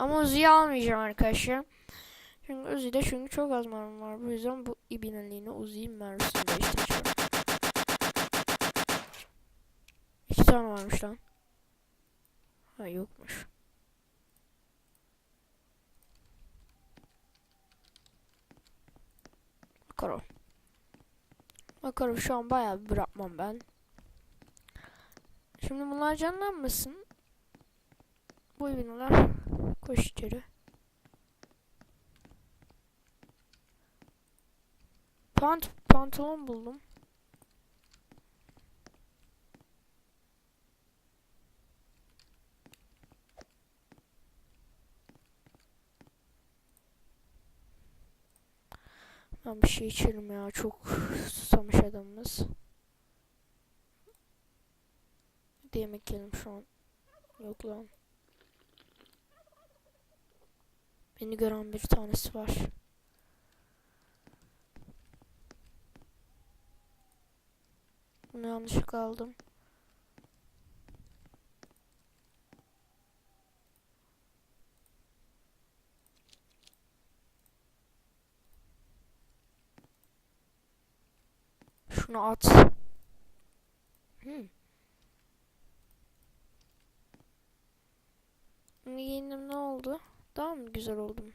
Ama Uzi'yi almayacağım arkadaşlar. Çünkü Uzi'de çünkü çok az mermi var. Bu yüzden bu ibineliğine Uzi'nin mermisini değiştireceğim. İki tane varmış lan. Ha yokmuş. Makarov. Makarov şu an bayağı bırakmam ben. Şimdi bunlar canlanmasın. Bu ibneler koş. Pant pantolon buldum. Ben bir şey içerim ya. Çok susamış adamımız. Yemek yiyelim şu an. Yok lan. Beni gören bir tanesi var. Bunu yanlışlıkla aldım. Şunu at. Hmm. Giyindim ne oldu? Daha mı güzel oldum?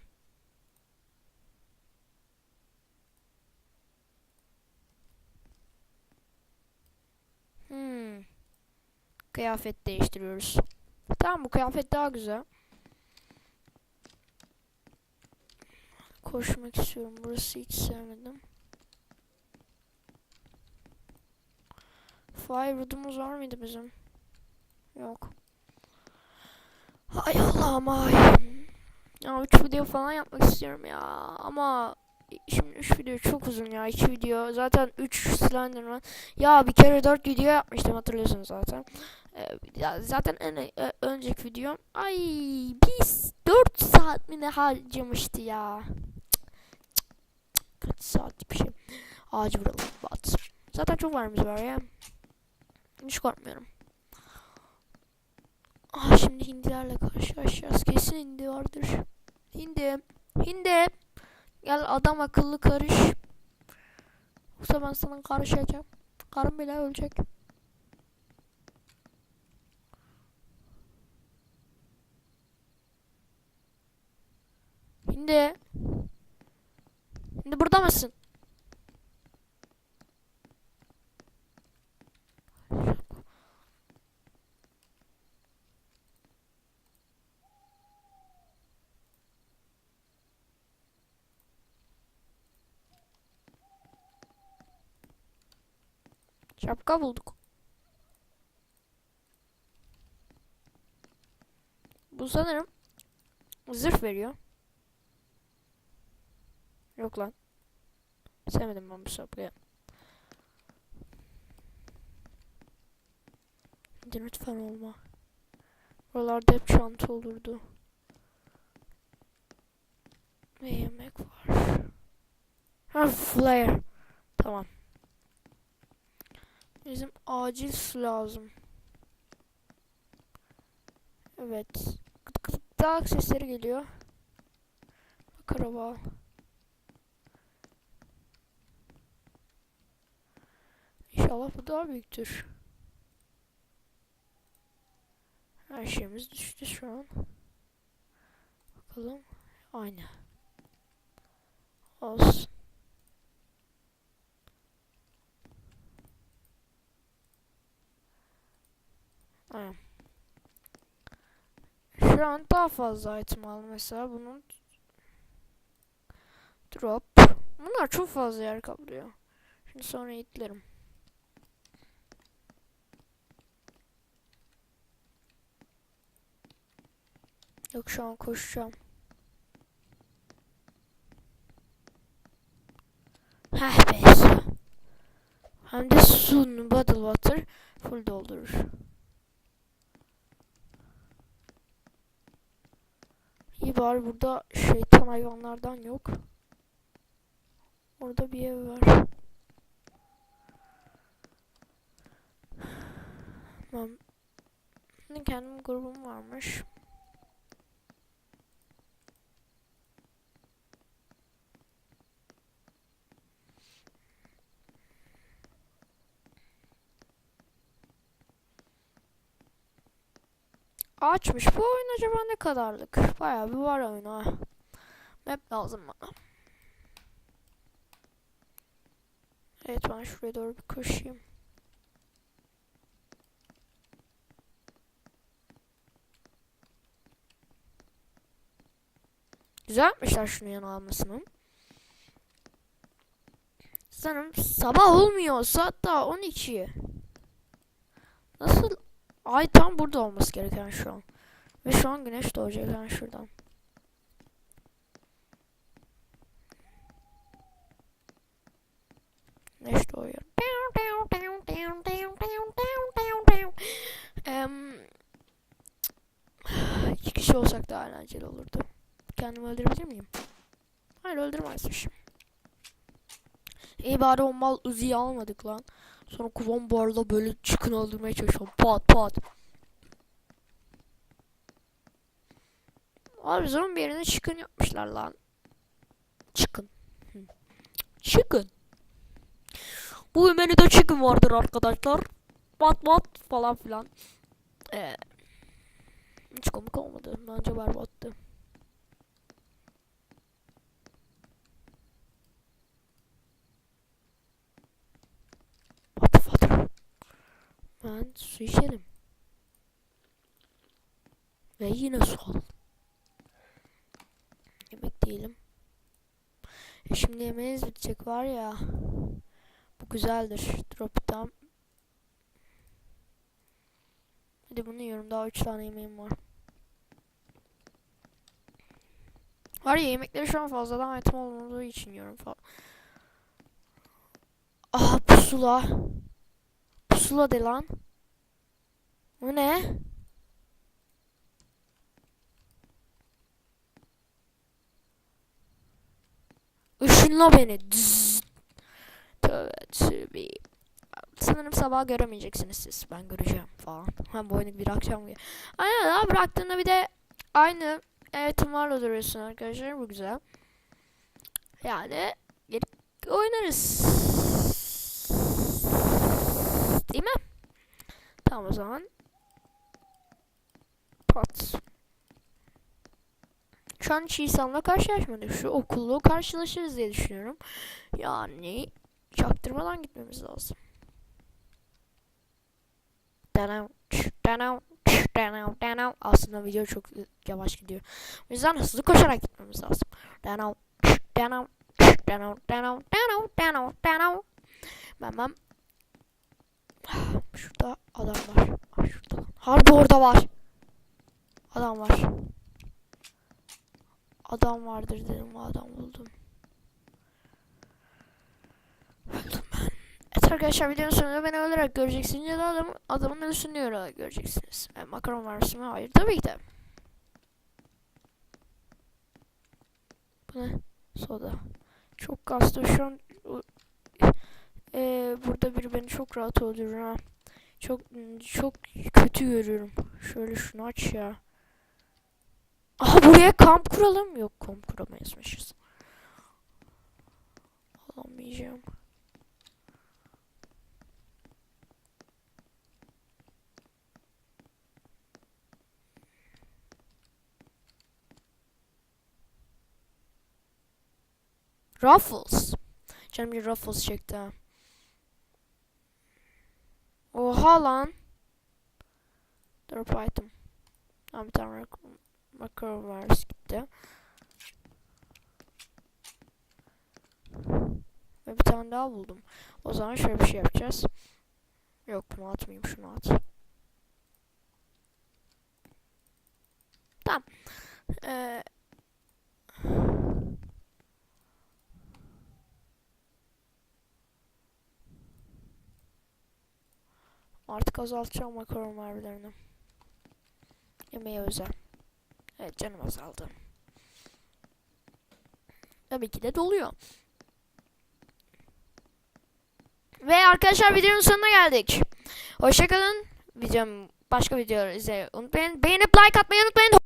Hmm. Kıyafet değiştiriyoruz. Tamam bu kıyafet daha güzel. Koşmak istiyorum. Burası hiç sevmedim. Firewood'umuz var mıydı bizim? Yok. Hay Allah'ım ay. Ya 3 video falan yapmak istiyorum ya. Ama şimdi 3 video çok uzun ya. 2 video zaten 3 Slenderman. Ya bir kere 4 video yapmıştım hatırlıyorsunuz zaten. Ee, ya zaten en e, önceki videom ay biz 4 saat mi ne harcamıştı ya. Cık, cık. Kaç saat bir şey. Ağacı vuralım. Bat. Zaten çok varımız var ya. Hiç korkmuyorum. Ah şimdi hindilerle karşılaşacağız. Kesin hindi vardır. Hindi. Gel adam akıllı karış. Yoksa ben sana karışacağım. Karım bile ölecek. Hindi. Hindi burada mısın? Şapka bulduk. Bu sanırım zırh veriyor. Yok lan. Sevmedim ben bu şapkayı. Hadi lütfen olma. Buralarda hep çanta olurdu. Ve yemek var. Ha flare. Tamam. Bizim acil su lazım. Evet. Gıt gıt gıdak sesleri geliyor. Bak araba. İnşallah bu daha büyüktür. Her şeyimiz düştü şu an. Bakalım. Aynı. Olsun. Şu an daha fazla item aldım mesela bunun drop. Bunlar çok fazla yer kaplıyor. Şimdi sonra itlerim. Yok şu an koşacağım. Heh be. Hem de su bottle water full doldurur. İyi bari burada şeytan hayvanlardan yok. Orada bir ev var. Tamam. Kendim grubum varmış. Açmış. Bu oyun acaba ne kadarlık? Bayağı bir var oyun ha. Map lazım bana. Evet ben şuraya doğru bir koşayım. Güzel yapmışlar şunu yan almasını. Sanırım sabah olmuyorsa hatta 12. Nasıl? Ay tam burada olması gereken şu an. Ve şu an güneş doğacak yani şuradan. Güneş doğuyor. Em, iki kişi olsak daha eğlenceli olurdu. Kendimi öldürebilir miyim? Hayır öldürmezmişim. İyi bari o mal Uzi'yi almadık lan. Sonra kulon barla böyle çıkın öldürmeye çalışıyorum. Pat pat. Abi zombi yerine çıkın yapmışlar lan. Çıkın. Çıkın. Bu menüde çıkın vardır arkadaşlar. Pat pat falan filan. Ee, hiç komik olmadı. Bence berbattı. Ben su içerim. Ve yine su al. Yemek değilim. E şimdi yemeğiniz bitecek var ya. Bu güzeldir. Drop down. Hadi bunu yiyorum. Daha 3 tane yemeğim var. Var ya yemekleri şu an fazladan item olmadığı için yiyorum falan. Aha pusula. Pusula de lan. Bu ne? Işınla beni. Zzz. Tövbe tövbe. Sanırım sabah göremeyeceksiniz siz. Ben göreceğim falan. Ha bu oyunu bir akşam gör. Aynen daha bıraktığında bir de aynı eğitimlerle duruyorsun arkadaşlar. Bu güzel. Yani gelip oynarız. Değil mi? Tamam o zaman. Şu an hiç insanla karşılaşmadık. Şu okulda karşılaşırız diye düşünüyorum. Yani çaktırmadan gitmemiz lazım. Danav, danav, danav, danav. Aslında video çok yavaş gidiyor. O yüzden hızlı koşarak gitmemiz lazım. Danav, danav, danav, danav, danav, danav. Ben ben Şurada adam var. Ay şurada. Harbi orada var. Adam var. Adam vardır dedim. Adam buldum. Öldüm ben. Evet arkadaşlar videonun sonunda beni öldürerek göreceksiniz ya da adam, adamın ölüsünü yorarak göreceksiniz. E, makaron var mı? Hayır tabii ki de. Bu ne? Soda. Çok kastı şu an ee, burada biri beni çok rahat öldürür ha. Çok çok kötü görüyorum. Şöyle şunu aç ya. Aha buraya kamp kuralım. Yok kamp kuramayızmışız. Alamayacağım. Ruffles. Canım bir Ruffles çekti ha. Oha lan. Drop item. Bir tane makro var gitti. Ve bir tane daha buldum. O zaman şöyle bir şey yapacağız. Yok bunu atmayayım şunu at. Tamam. Ee, Artık azaltacağım makaron mermilerini. Yemeğe özel. Evet canım azaldı. Tabii ki de doluyor. Ve arkadaşlar videonun sonuna geldik. Hoşçakalın. Videom başka videoları izlemeyi unutmayın. Beğenip like atmayı unutmayın.